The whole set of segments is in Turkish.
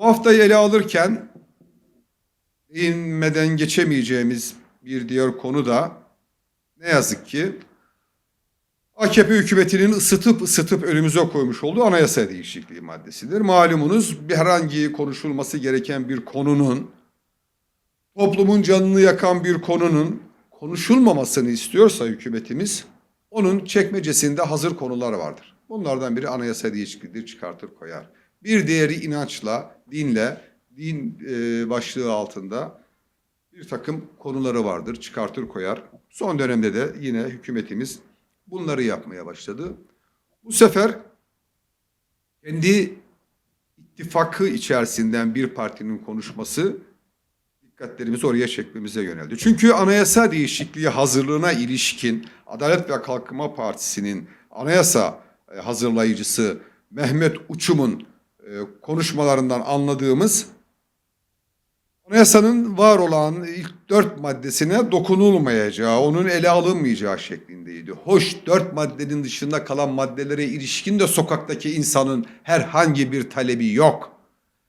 Bu haftayı ele alırken değinmeden geçemeyeceğimiz bir diğer konu da ne yazık ki AKP hükümetinin ısıtıp ısıtıp önümüze koymuş olduğu anayasa değişikliği maddesidir. Malumunuz bir herhangi konuşulması gereken bir konunun toplumun canını yakan bir konunun konuşulmamasını istiyorsa hükümetimiz onun çekmecesinde hazır konular vardır. Bunlardan biri anayasa değişikliğidir çıkartır koyar. Bir diğeri inançla, dinle, din e, başlığı altında bir takım konuları vardır çıkartır koyar. Son dönemde de yine hükümetimiz bunları yapmaya başladı. Bu sefer kendi ittifakı içerisinden bir partinin konuşması dikkatlerimizi oraya çekmemize yöneldi. Çünkü anayasa değişikliği hazırlığına ilişkin Adalet ve Kalkınma Partisi'nin anayasa e, hazırlayıcısı Mehmet Uçum'un konuşmalarından anladığımız anayasanın var olan ilk dört maddesine dokunulmayacağı, onun ele alınmayacağı şeklindeydi. Hoş dört maddenin dışında kalan maddelere ilişkin de sokaktaki insanın herhangi bir talebi yok.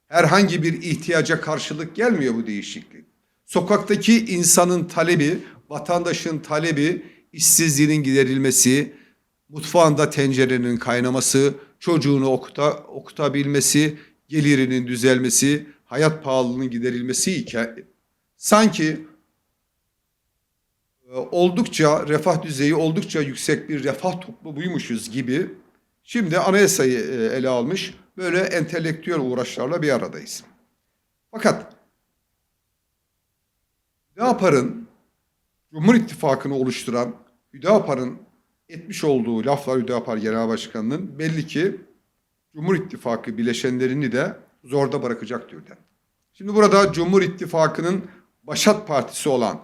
Herhangi bir ihtiyaca karşılık gelmiyor bu değişiklik. Sokaktaki insanın talebi, vatandaşın talebi, işsizliğinin giderilmesi, mutfağında tencerenin kaynaması, çocuğunu okuta, okutabilmesi, gelirinin düzelmesi, hayat pahalılığının giderilmesi iken sanki e, oldukça refah düzeyi oldukça yüksek bir refah toplumuymuşuz gibi şimdi anayasayı e, ele almış böyle entelektüel uğraşlarla bir aradayız. Fakat Hüdapar'ın Cumhur İttifakı'nı oluşturan Hüdapar'ın etmiş olduğu laflar Hüdapar Genel Başkanı'nın belli ki Cumhur İttifakı bileşenlerini de zorda bırakacak türden. Şimdi burada Cumhur İttifakı'nın başat partisi olan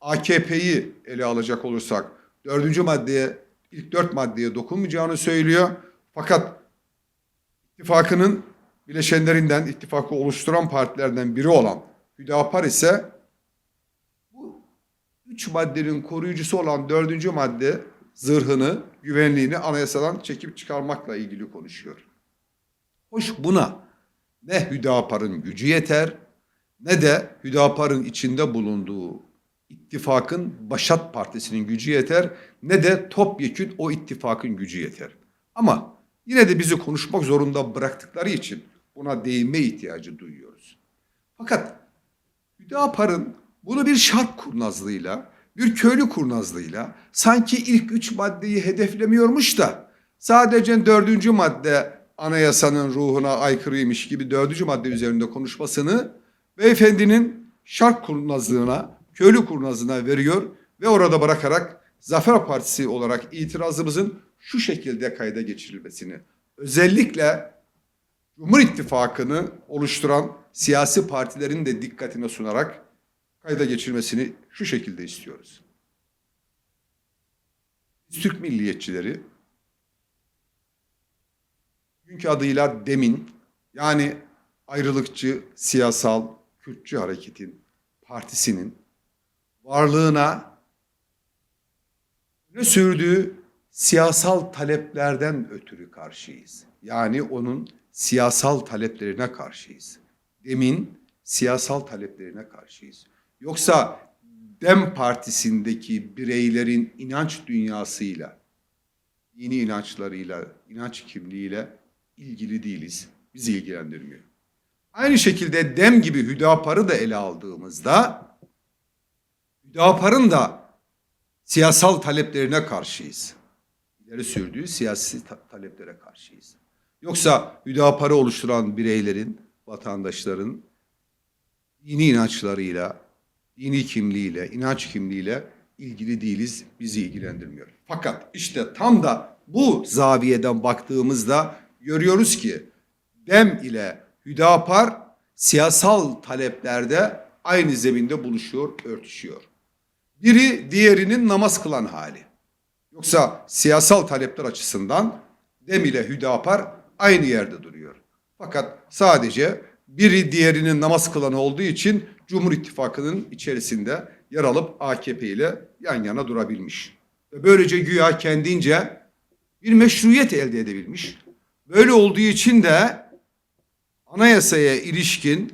AKP'yi ele alacak olursak dördüncü maddeye, ilk dört maddeye dokunmayacağını söylüyor. Fakat ittifakının bileşenlerinden, ittifakı oluşturan partilerden biri olan Hüdapar ise bu üç maddenin koruyucusu olan dördüncü madde zırhını, güvenliğini anayasadan çekip çıkarmakla ilgili konuşuyor. Hoş buna ne Hüdapar'ın gücü yeter ne de Hüdapar'ın içinde bulunduğu ittifakın Başat Partisi'nin gücü yeter ne de topyekün o ittifakın gücü yeter. Ama yine de bizi konuşmak zorunda bıraktıkları için buna değinme ihtiyacı duyuyoruz. Fakat Hüdapar'ın bunu bir şark kurnazlığıyla, bir köylü kurnazlığıyla sanki ilk üç maddeyi hedeflemiyormuş da sadece dördüncü madde anayasanın ruhuna aykırıymış gibi dördüncü madde üzerinde konuşmasını beyefendinin şark kurnazlığına, köylü kurnazlığına veriyor ve orada bırakarak Zafer Partisi olarak itirazımızın şu şekilde kayda geçirilmesini, özellikle Cumhur İttifakı'nı oluşturan siyasi partilerin de dikkatine sunarak kayda geçirmesini şu şekilde istiyoruz. Türk milliyetçileri günkü adıyla DEM'in yani ayrılıkçı siyasal Kürtçü hareketin partisinin varlığına ne sürdüğü siyasal taleplerden ötürü karşıyız. Yani onun siyasal taleplerine karşıyız. Demin siyasal taleplerine karşıyız. Yoksa Dem Partisi'ndeki bireylerin inanç dünyasıyla, dini inançlarıyla, inanç kimliğiyle ilgili değiliz. Bizi ilgilendirmiyor. Aynı şekilde Dem gibi Hüdapar'ı da ele aldığımızda Hüdapar'ın da siyasal taleplerine karşıyız. İleri sürdüğü siyasi ta- taleplere karşıyız. Yoksa Hüdapar'ı oluşturan bireylerin, vatandaşların dini inançlarıyla, dini kimliğiyle, inanç kimliğiyle ilgili değiliz, bizi ilgilendirmiyor. Fakat işte tam da bu zaviyeden baktığımızda görüyoruz ki Dem ile Hüdapar siyasal taleplerde aynı zeminde buluşuyor, örtüşüyor. Biri diğerinin namaz kılan hali. Yoksa siyasal talepler açısından Dem ile Hüdapar aynı yerde duruyor. Fakat sadece biri diğerinin namaz kılanı olduğu için Cumhur İttifakı'nın içerisinde yer alıp AKP ile yan yana durabilmiş. Ve böylece güya kendince bir meşruiyet elde edebilmiş. Böyle olduğu için de anayasaya ilişkin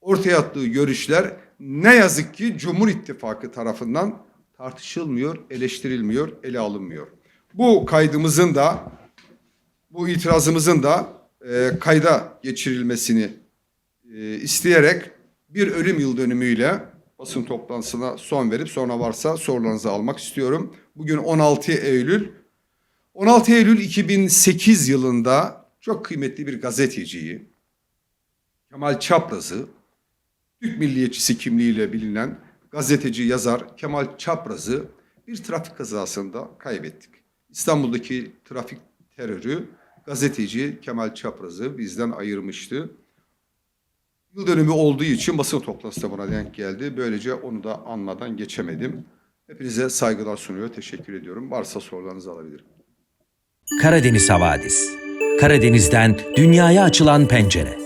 ortaya attığı görüşler ne yazık ki Cumhur İttifakı tarafından tartışılmıyor, eleştirilmiyor, ele alınmıyor. Bu kaydımızın da bu itirazımızın da e, kayda geçirilmesini e, isteyerek bir ölüm yıl dönümüyle basın toplantısına son verip sonra varsa sorularınızı almak istiyorum. Bugün 16 Eylül. 16 Eylül 2008 yılında çok kıymetli bir gazeteciyi Kemal Çapraz'ı Türk milliyetçisi kimliğiyle bilinen gazeteci yazar Kemal Çapraz'ı bir trafik kazasında kaybettik. İstanbul'daki trafik terörü gazeteci Kemal Çapraz'ı bizden ayırmıştı. Yıl dönümü olduğu için basın toplantısı da buna denk geldi. Böylece onu da anmadan geçemedim. Hepinize saygılar sunuyor. Teşekkür ediyorum. Varsa sorularınızı alabilirim. Karadeniz Havadis. Karadeniz'den dünyaya açılan pencere.